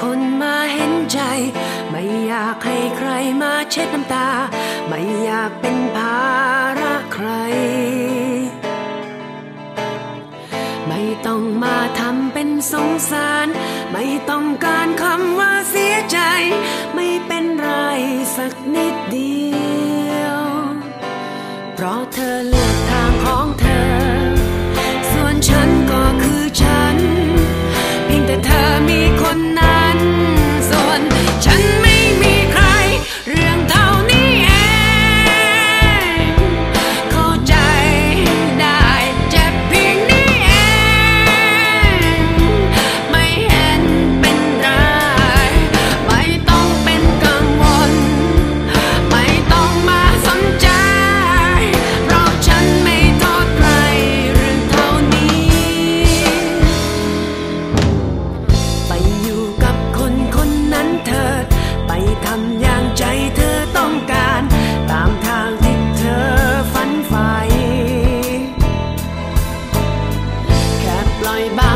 คนมาเห็นใจ ไม่อยากให้ใครมาเช็ดน้ำตา ไม่อยากเป็นภาระใคร ไม่ต้องมาทำเป็นสงสาร ไม่ต้องการคำว่าเสียใจ ไม่เป็นไรสักนิดเดียว เพราะเธอเลือกทางของเธอ Bao